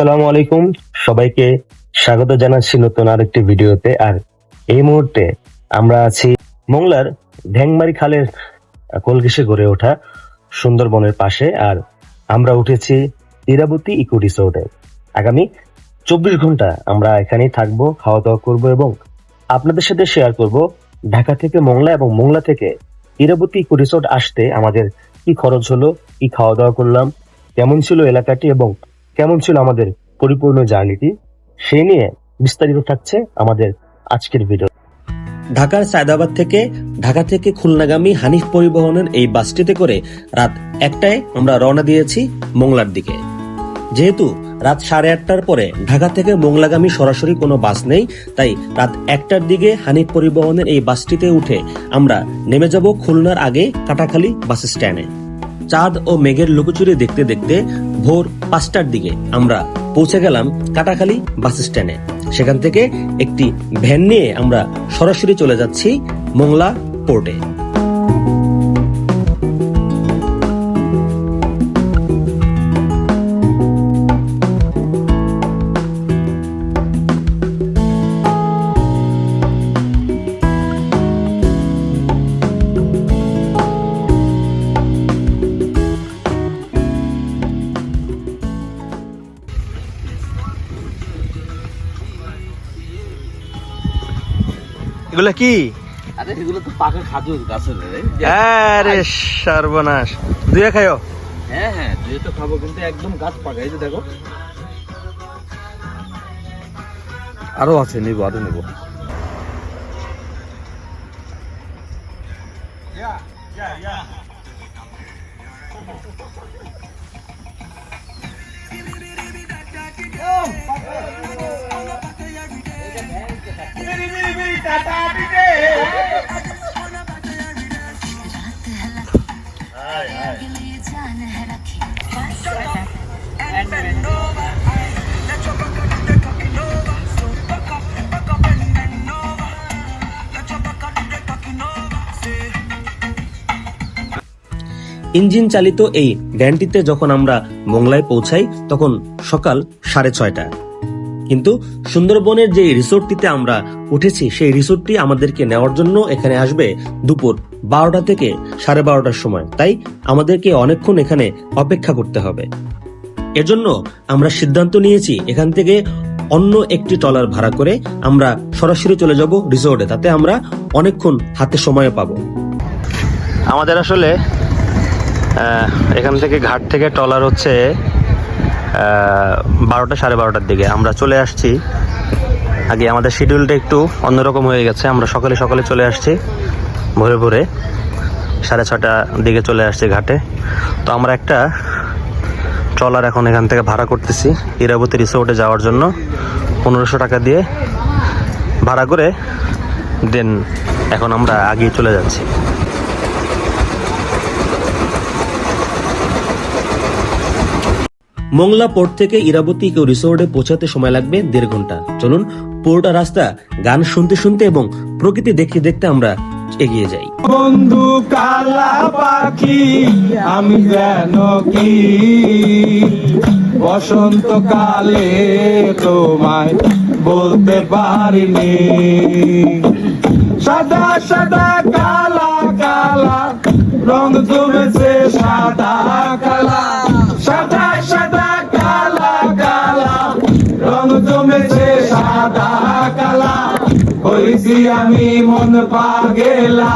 আসসালামু আলাইকুম। সবাইকে স্বাগত জানাচ্ছি নতুন আরেকটি ভিডিওতে। আর এই মুহূর্তে আমরা আছি মোংলার ঢ্যাংমারি খালের কলঘেসে গড়ে ওঠা সুন্দরবনের পাশে। আর আমরা উঠেছি ইরাবতী ইকো রিসোর্টে আগামী চব্বিশ ঘণ্টা আমরা এখানেই থাকব খাওয়া দাওয়া করব এবং আপনাদের সাথে শেয়ার করব ঢাকা থেকে মোংলা এবং মোংলা থেকে ইরাবতী ইকো রিসোর্ট আসতে আমাদের কি খরচ হলো, কি খাওয়া দাওয়া করলাম, কেমন ছিল এলাকাটি এবং কেমন ছিল আমাদের পরিপূর্ণ জার্নিটি, সে নিয়ে বিস্তারিত থাকছে আমাদের আজকের ভিডিও ঢাকার সায়দাবাদ থেকে, ঢাকা থেকে খুলনাগামী হানিফ পরিবহনের এই বাসটিতে করে রাত একটায় আমরা রওনা দিয়েছি মোংলার দিকে। যেহেতু রাত সাড়ে আটটার পরে ঢাকা থেকে মোংলাগামী সরাসরি কোনো বাস নেই, তাই রাত একটার দিকে হানিফ পরিবহনের এই বাসটিতে উঠে আমরা নেমে যাব খুলনার আগে কাটাখালী বাস স্ট্যান্ডে। চাঁদ ও মেঘের লুকোচুরি দেখতে দেখতে ভোর পাঁচটার দিকে আমরা পৌঁছে গেলাম কাটাখালী বাস স্ট্যান্ডে। সেখান থেকে একটি ভ্যান নিয়ে আমরা সরাসরি চলে যাচ্ছি মোংলা পোর্টে। এগুলা কি? আরে এগুলো তো পাকা খাজুর গাছের আরে সর্বনাশ। দুয়ে খাইও। হ্যাঁ হ্যাঁ দুয়ে তো খাব কিন্তু একদম গাছ পাকা এই যে দেখো। আরও আছে নিবো আরও নিবো। ইঞ্জিন চালিত এই ভ্যানটিতে যখন আমরা মোংলায় পৌঁছাই তখন সকাল সাড়ে ছয়টা কিন্তু সুন্দরবনের যে রিসোর্টটিতে আমরা উঠেছি, সেই রিসোর্টটি আমাদেরকে নেওয়ার জন্য এখানে আসবে দুপুর বারোটা থেকে সাড়ে বারোটার সময়। তাই আমাদেরকে অনেকক্ষণ এখানে অপেক্ষা করতে হবে। এজন্য আমরা সিদ্ধান্ত নিয়েছি, এখান থেকে অন্য একটি ট্রলার ভাড়া করে আমরা সরাসরি চলে যাব রিসোর্টে। তাতে আমরা অনেকক্ষণ হাতে সময় পাবো। আমাদের আসলে এখান থেকে ঘাট থেকে ট্রলার হচ্ছে বারোটা, সাড়ে বারোটার দিকে। আমরা চলে আসছি। আগে আমাদের শিডিউলটা একটু অন্যরকম হয়ে গেছে। আমরা সকালে সকালে চলে আসছি। ভোরে ভোরে সাড়ে ছটার দিকে চলে আসছি ঘাটে। তো আমরা একটা ট্রলার এখন এখান থেকে ভাড়া করতেছি ইরাবতী রিসোর্টে যাওয়ার জন্য। পনেরোশো টাকা দিয়ে ভাড়া করে দেন। এখন আমরা আগিয়ে চলে যাচ্ছি। মোংলা পোর্ট থেকে ইরাবতী কেউ রিসোর্টে পৌঁছাতে সময় লাগবে দেড় ঘণ্টা। চলুন, পোর্ট রাস্তা গান শুনতে শুনতে এবং প্রকৃতি দেখতে দেখতে আমরা এগিয়ে যাই। বন্ধু, কালা পাখি, আমি যেন কি? বসন্ত কালে তোমায় বলতে পারিনি। সাদা সাদা, কালা কালা, রং জমেছে সাদা, কালা। আমি মন পাগেলা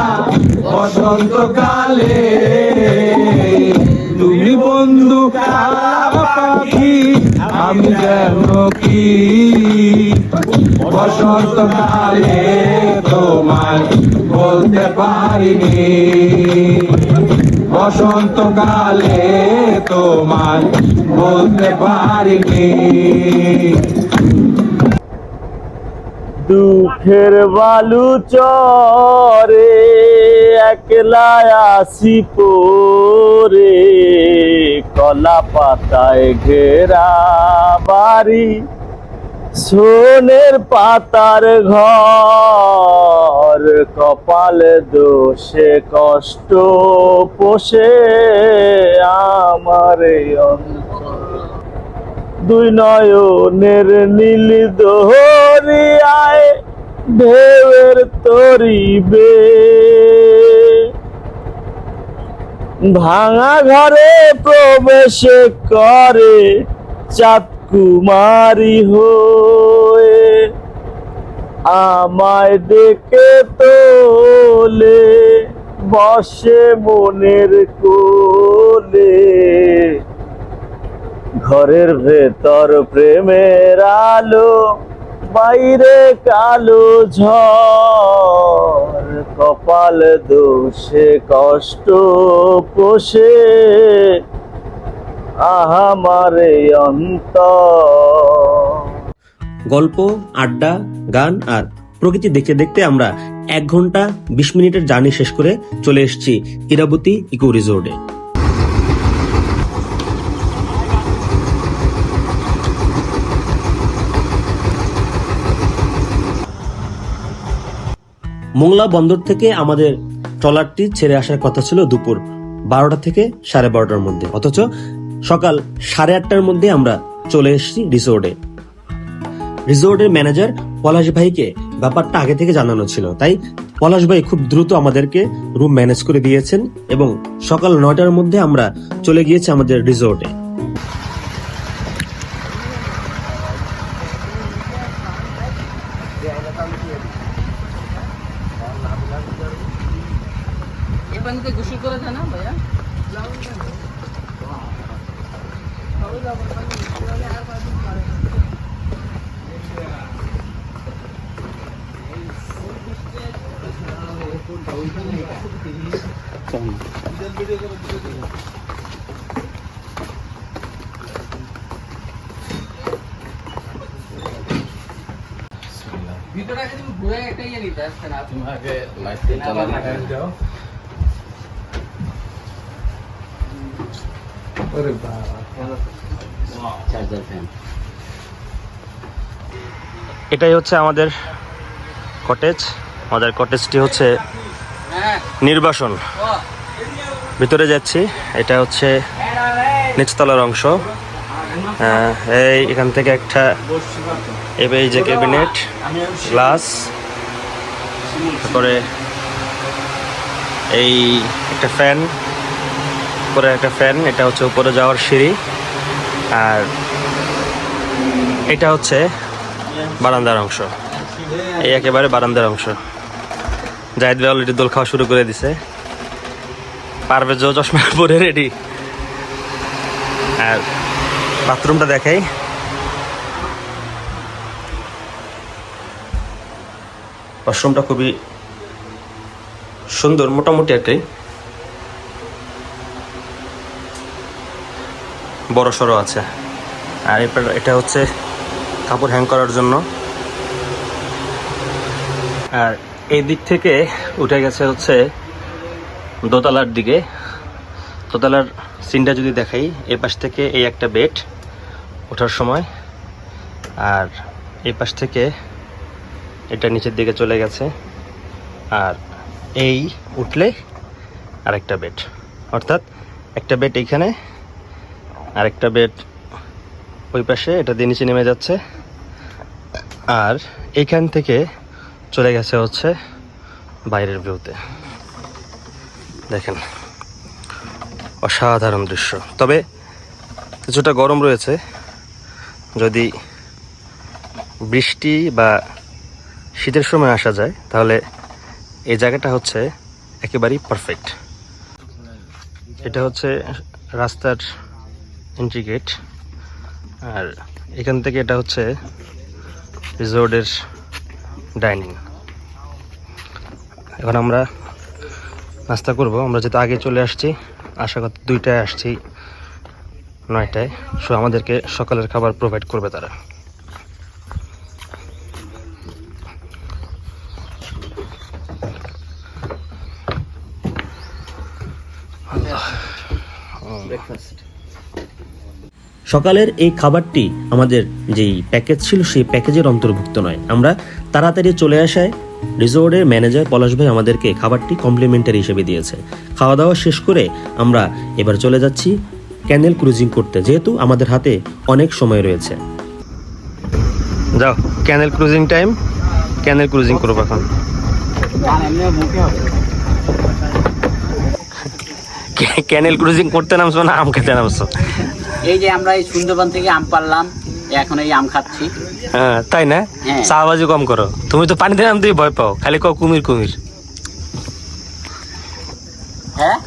বসন্ত কালে তুমি বন্ধু পাখি, আমি যেন কি? বসন্ত কালে তোমায় বলতে পারিনি। বসন্ত কালে তোমায় বলতে পারিনি। দুঃখের বালু চরে, একলা আসি পরে। কলা পাতায় ঘেরা বাড়ি, সোনের পাতার ঘর। কপাল দোষে কষ্ট পোষে আমার এই অন্তর দুই নয়নের নীল দোহরিয়ায় ঢেউয়ের তরিবে। ভাঙা ঘরে প্রবেশ করে চাঁদ কুমারী হয়ে। আমায় ডেকে তোলে, বসে মনের কোলে। ঘরের ভেতর প্রেমের আলো, বাইরে কালো ঝড়। কপাল দোষে, কষ্ট পোষে। আহামারে অন্ত গল্প, আড্ডা, গান আর প্রকৃতি দেখতে দেখতে আমরা এক ঘণ্টা বিশ মিনিটের জার্নি শেষ করে চলে এসেছি ইরাবতী ইকো রিসোর্টে। মোংলা বন্দর থেকে আমাদের ট্রলারটি ছেড়ে আসার কথা ছিল দুপুর বারোটা থেকে সাড়ে বারোটার মধ্যে। অথচ সকাল সাড়ে আটটার মধ্যে আমরা চলে এসেছি রিসোর্টে। রিসোর্টের ম্যানেজার পলাশ ভাইকে ব্যাপারটা আগে থেকে জানানো ছিল। তাই পলাশ ভাই খুব দ্রুত আমাদেরকে রুম ম্যানেজ করে দিয়েছেন এবং সকাল নয়টার মধ্যে আমরা চলে গিয়েছি আমাদের রিসোর্টে। পানিতে গোসল করা যায় না ভাইয়া ভিতরে আগে তুমি ঘুরে একটা ইয়ে নিতে আসছে না তুমি চার্জার ফ্যান এটাই হচ্ছে আমাদের কটেজ আমাদের কটেজটি হচ্ছে নির্বাসন। ভিতরে যাচ্ছি। এটা হচ্ছে নিচতলার অংশ। এই এখান থেকে একটা এবার এই যে ক্যাবিনেট গ্লাস তারপরে এই একটা ফ্যান উপরে একটা ফ্যান এটা হচ্ছে উপরে যাওয়ার সিঁড়ি। আর এটা হচ্ছে বারান্দার অংশ। এই একেবারে বারান্দার অংশ। জাহিদ ভাই অলরেডি দোল খাওয়া শুরু করে দিছে। পারভেজ চশমা পরে রেডি আর বাথরুমটা দেখাই। ওয়াশরুমটা খুবই সুন্দর, মোটামুটি কি। বড় সড়ো আছে। আর এরপর এটা হচ্ছে কাপড় হ্যাং করার জন্য। আর এই দিক থেকে উঠে গেছে হচ্ছে দোতলার দিকে। দোতলার সিনটা যদি দেখাই এই পাশ থেকে এই একটা বেড ওঠার সময়। আর এই পাশ থেকে এটা নিচের দিকে চলে গেছে। আর এই উঠলে আরেকটা বেড। অর্থাৎ একটা বেড এইখানে আরেকটা বেড ওই পাশে, এটা দিয়ে নিচে নেমে যাচ্ছে। আর এইখান থেকে চলে গেছে হচ্ছে বাইরের ভিউতে। দেখেন, অসাধারণ দৃশ্য। তবে কিছুটা গরম রয়েছে। যদি বৃষ্টি বা শীতের সময় আসা যায়, তাহলে এই জায়গাটা হচ্ছে একেবারেই পারফেক্ট এটা হচ্ছে রাস্তার এন্ট্রি গেট আর এখান থেকে এটা হচ্ছে রিসোর্টের ডাইনিং। এখন আমরা নাস্তা করব। আমরা যেহেতু আগে চলে আসছি, আশা করি দুইটায় আসছি, নয়টায়। সো আমাদেরকে সকালের খাবার প্রোভাইড করবে তারা। সকালের এই খাবারটি আমাদের যেই প্যাকেজ ছিল, সেই প্যাকেজের অন্তর্ভুক্ত নয়। আমরা তাড়াতাড়ি চলে আসায় রিসোর্টের ম্যানেজার পলাশ ভাই আমাদেরকে খাবারটি কমপ্লিমেন্টারি হিসেবে দিয়েছে। খাওয়া দাওয়া শেষ করে আমরা এবার চলে যাচ্ছি ক্যানেল ক্রুজিং করতে, যেহেতু আমাদের হাতে অনেক সময় রয়েছে। যাও, canal cruising time. Canal cruising করব এখন। ক্যানেল ক্রুজিং করতে নামছো না আম খেতে নামছো এই যে আমরা এই সুন্দরবন থেকে আম পারলাম এখন এই আম খাচ্ছি। হ্যাঁ তাই না? হ্যাঁ। চাবাজি কম করো। তুমি তো পানিতে নামতেই ভয় পাও খালি কও কুমির কুমির। হ্যাঁ?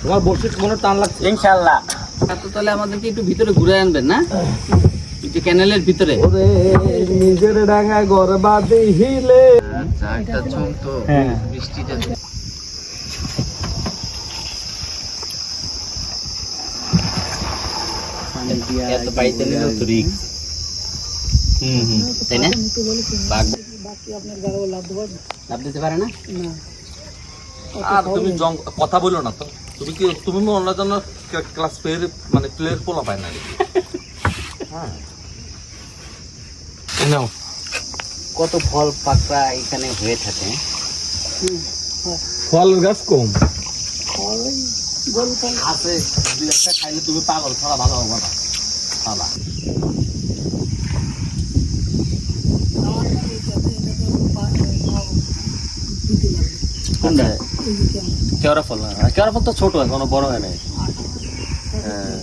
তোমার বসে মনে টান লাগছে। ইনশাল্লাহ। তো তাহলে আমাদেরকে একটু ভিতরে ঘুরে আনবেন না? এই যে ক্যানেলের ভিতরে। নিজের ডাঙায় ঘর বাদে হিলে এত তো রিক্স তাই না বাঘ লাভ দিতে পারে না আর তুমি কথা বলো না তো। তুমি কি তুমি মনে জন্য ক্লাস প্লেয়ার মানে প্লেয়ার পোলা পায় না? হ্যাঁ। নাও। কত ফল পাকড়া এখানে হয়ে থাকে? ফল গাছ কম। আছে দুই একটা খাইলে তুমি পাগল ছড়া ভালো হবে না। খাওয়া কোনটা কেওড়া ফল না? কেওড়া ফল তো ছোট এখনও বড় হয় নাই। হ্যাঁ।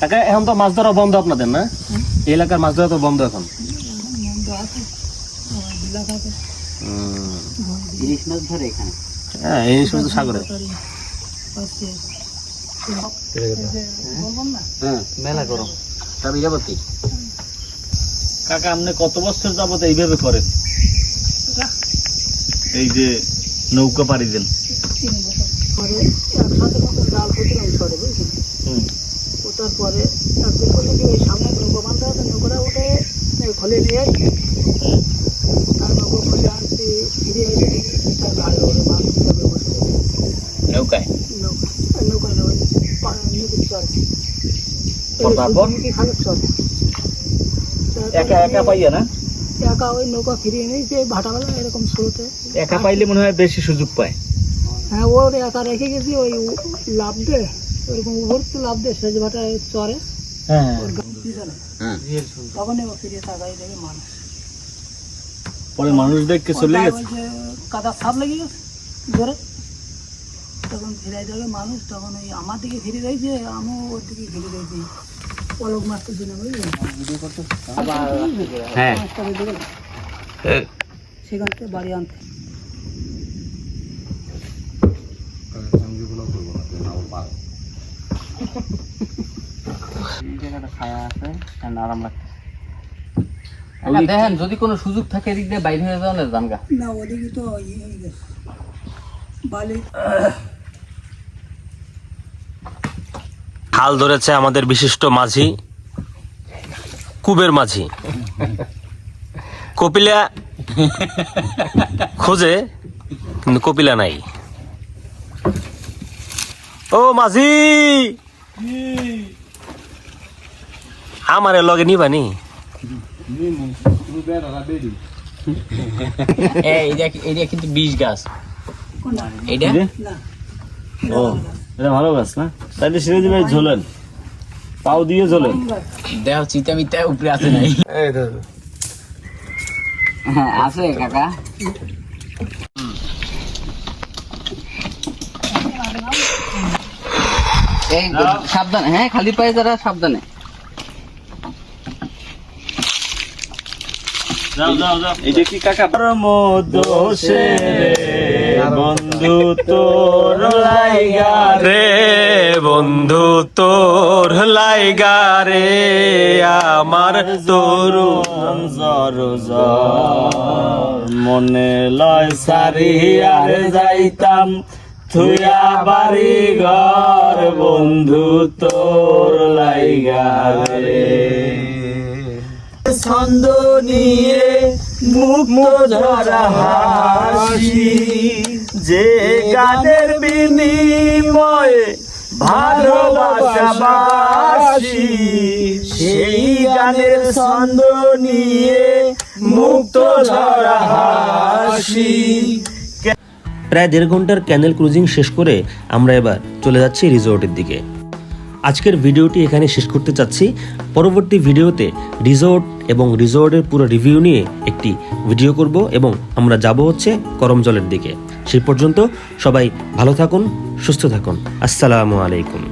কাকা এখন তো মাছ ধরা বন্ধ আপনাদের না? এই এলাকার মাছ ধরা তো বন্ধ এখন। ইলিশ মাছ ধরে এখানে? হ্যাঁ সময় তো সাগরে। মেলা গরম তা কাকা আপনি কত বছর যাবত এইভাবে করেন? এই যে নৌকা পাড়ি দেন। ওটার পরে সামনে নৌকো বান্ধা আছে নৌকোটা উঠে খোলে নিয়ে আসি আর নৌকো খোলে আনছি ফিরে এসে দেখি তার গাড়ি ওরে মাছ যাবে বসে নৌকায় নৌকা আর নৌকা না ওই পাড়ে নদীর চরে তারপর? কি একা একা পাইয়া না? একা ওই নৌকা ফিরিয়ে নিয়ে যে ভাটাবেলা এরকম শুরুতে। একা পাইলে মনে হয় বেশি সুযোগ পায়। হ্যাঁ ওর একা রেখে গেছি ওই লাভ দে ওইরকম উপর লাভ দে সেজ ভাটায় চরে। হ্যাঁ। হ্যাঁ। তখন ও তাকাই দেখে মানুষ। পরে মানুষ দেখকে চলে গেছে। কাদা সাপ লেগে গেছে জোরে। তখন ফিরে যাবে মানুষ তখন ওই আমার দিকে ফিরে রয়েছে আমিও ওর দিকে ফিরে রয়েছি। পলক মারতে হ্যাঁ। গেল সেখান থেকে বাড়ি আনতে। আরাম লাগছে দেখেন যদি কোনো সুযোগ থাকে এদিক দিয়ে বাইরে হয়ে যাওয়া না জানগা। না ওদিকে তো ইয়ে হয়ে গেছে। বালি হাল ধরেছে আমাদের বিশিষ্ট মাঝি কুবের মাঝি। কপিলা খোঁজে কিন্তু কপিলা নাই। ও মাঝি! আমারে লগে নিবানি এইটা কিন্তু বিষ গাছ। এইটা? ও। এটা ভালো গাছ না? তাইলে সিরাজ ভাই ঝোলেন। পাও দিয়ে ঝোলেন। দেখ চিতা মিতা উপরে আছে নাই। হ্যাঁ আছে কাকা। সাবধানে। হ্যাঁ খালি পায়ে যারা সাবধানে। এটা কি কাকা? দোষে বন্ধু তোর লাইগা রে বন্ধু তোর লাইগা রে আমার তোর জর মনে লয় সারি আর যাইতাম থুয়া বাড়ি ঘর বন্ধু তোর লাইগা রে। ছন্দ নিয়ে মুক্ত ঝরা হাসি। যে গানের বিনিময়ে ভালোবাসা বাসি, সেই গানের ছন্দ নিয়ে মুক্ত হাসি। প্রায় দেড় ঘণ্টার ক্যানেল ক্রুজিং শেষ করে আমরা এবার চলে যাচ্ছি রিসোর্টের দিকে। আজকের ভিডিওটি এখানে শেষ করতে চাচ্ছি। পরবর্তী ভিডিওতে রিসোর্ট এবং রিসোর্টের পুরো রিভিউ নিয়ে একটি ভিডিও করব এবং আমরা যাব হচ্ছে করমজলের দিকে। সেই পর্যন্ত সবাই ভালো থাকুন, সুস্থ থাকুন। আসসালামু আলাইকুম।